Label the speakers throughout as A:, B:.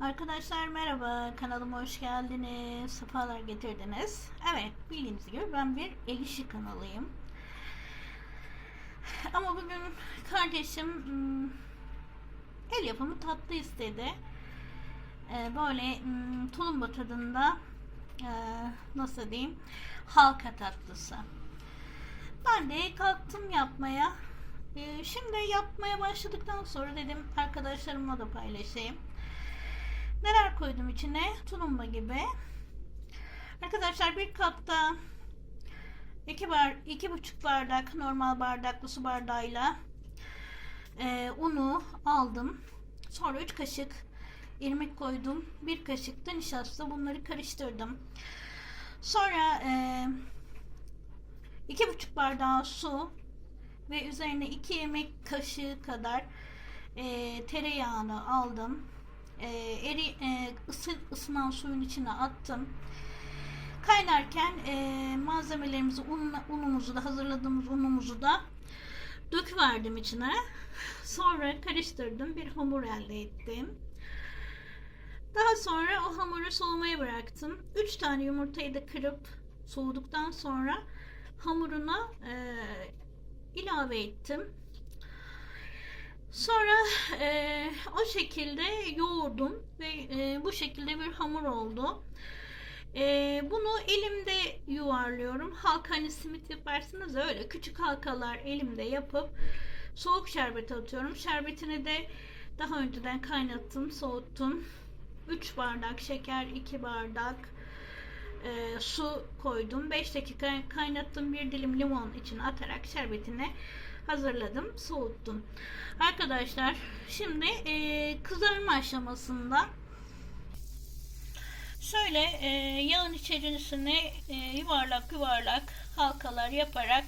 A: Arkadaşlar merhaba, kanalıma hoş geldiniz, sefalar getirdiniz. Evet, bildiğiniz gibi ben bir el işi kanalıyım. Ama bugün kardeşim hmm, el yapımı tatlı istedi. Ee, böyle hmm, tulumba tadında e, nasıl diyeyim halka tatlısı. Ben de kalktım yapmaya. Ee, şimdi yapmaya başladıktan sonra dedim arkadaşlarımla da paylaşayım. Neler koydum içine? Tulumba gibi. Arkadaşlar bir kapta iki bar, iki buçuk bardak normal bardaklı su bardağıyla e, unu aldım. Sonra üç kaşık irmik koydum. Bir kaşık da nişasta. Bunları karıştırdım. Sonra e, iki buçuk bardağı su ve üzerine iki yemek kaşığı kadar e, tereyağını aldım e, eri e, ısı, ısınan suyun içine attım. Kaynarken e, malzemelerimizi, un, unumuzu da hazırladığımız unumuzu da döküverdim içine. Sonra karıştırdım. Bir hamur elde ettim. Daha sonra o hamuru soğumaya bıraktım. 3 tane yumurtayı da kırıp soğuduktan sonra hamuruna e, ilave ettim. Sonra e, o şekilde yoğurdum ve e, bu şekilde bir hamur oldu. E, bunu elimde yuvarlıyorum. Halka hani simit yaparsınız ya, öyle küçük halkalar elimde yapıp soğuk şerbet atıyorum. Şerbetini de daha önceden kaynattım, soğuttum. 3 bardak şeker, 2 bardak e, su koydum. 5 dakika kaynattım. Bir dilim limon için atarak şerbetini hazırladım, soğuttum. Arkadaşlar şimdi e, kızarma aşamasında şöyle e, yağın içerisine e, yuvarlak yuvarlak halkalar yaparak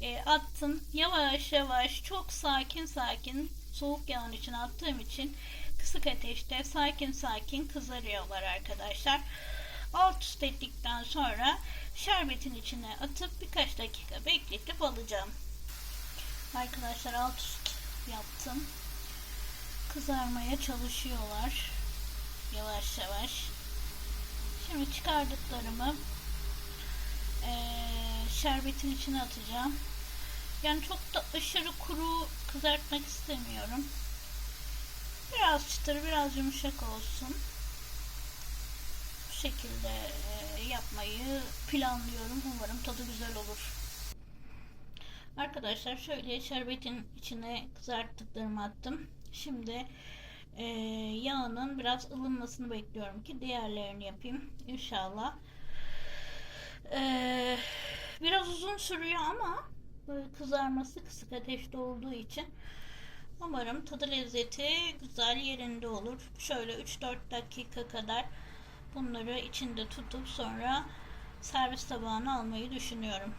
A: e, attım. Yavaş yavaş çok sakin sakin soğuk yağın içine attığım için kısık ateşte sakin sakin kızarıyorlar arkadaşlar. Alt üst ettikten sonra şerbetin içine atıp birkaç dakika bekletip alacağım. Arkadaşlar alt üst yaptım. Kızarmaya çalışıyorlar. Yavaş yavaş. Şimdi çıkardıklarımı ee, şerbetin içine atacağım. Yani çok da aşırı kuru kızartmak istemiyorum. Biraz çıtır, biraz yumuşak olsun. Şekilde e, yapmayı planlıyorum. Umarım tadı güzel olur. Arkadaşlar şöyle şerbetin içine kızarttıklarımı attım. Şimdi e, yağının biraz ılınmasını bekliyorum ki diğerlerini yapayım inşallah. E, biraz uzun sürüyor ama kızarması kısık ateşte olduğu için umarım tadı lezzeti güzel yerinde olur. Şöyle 3-4 dakika kadar bunları içinde tutup sonra servis tabağına almayı düşünüyorum.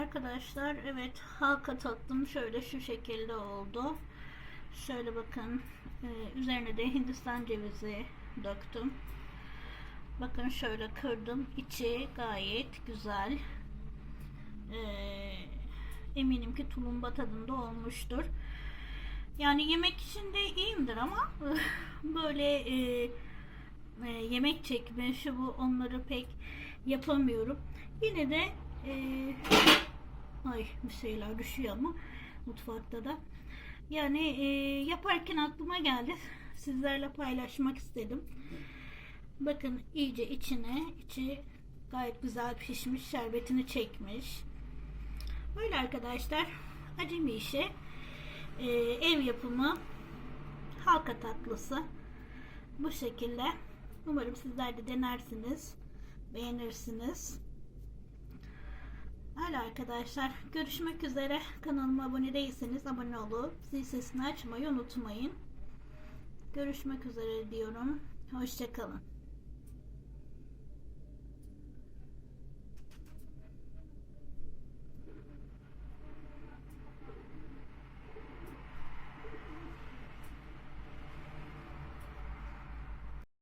A: Arkadaşlar evet halka tatlım şöyle şu şekilde oldu. Şöyle bakın e, üzerine de hindistan cevizi döktüm. Bakın şöyle kırdım. İçi gayet güzel. E, eminim ki tulumba tadında olmuştur. Yani yemek için de iyiyimdir ama böyle e, e, yemek çekme şu bu onları pek yapamıyorum. Yine de e, ay bir şeyler düşüyor ama mutfakta da. Yani e, yaparken aklıma geldi. Sizlerle paylaşmak istedim. Bakın iyice içine içi gayet güzel pişmiş. Şerbetini çekmiş. Böyle arkadaşlar acemi işi e, ev yapımı halka tatlısı bu şekilde. Umarım sizler de denersiniz. Beğenirsiniz. Öyle arkadaşlar. Görüşmek üzere. Kanalıma abone değilseniz abone olup zil sesini açmayı unutmayın. Görüşmek üzere diyorum. Hoşçakalın.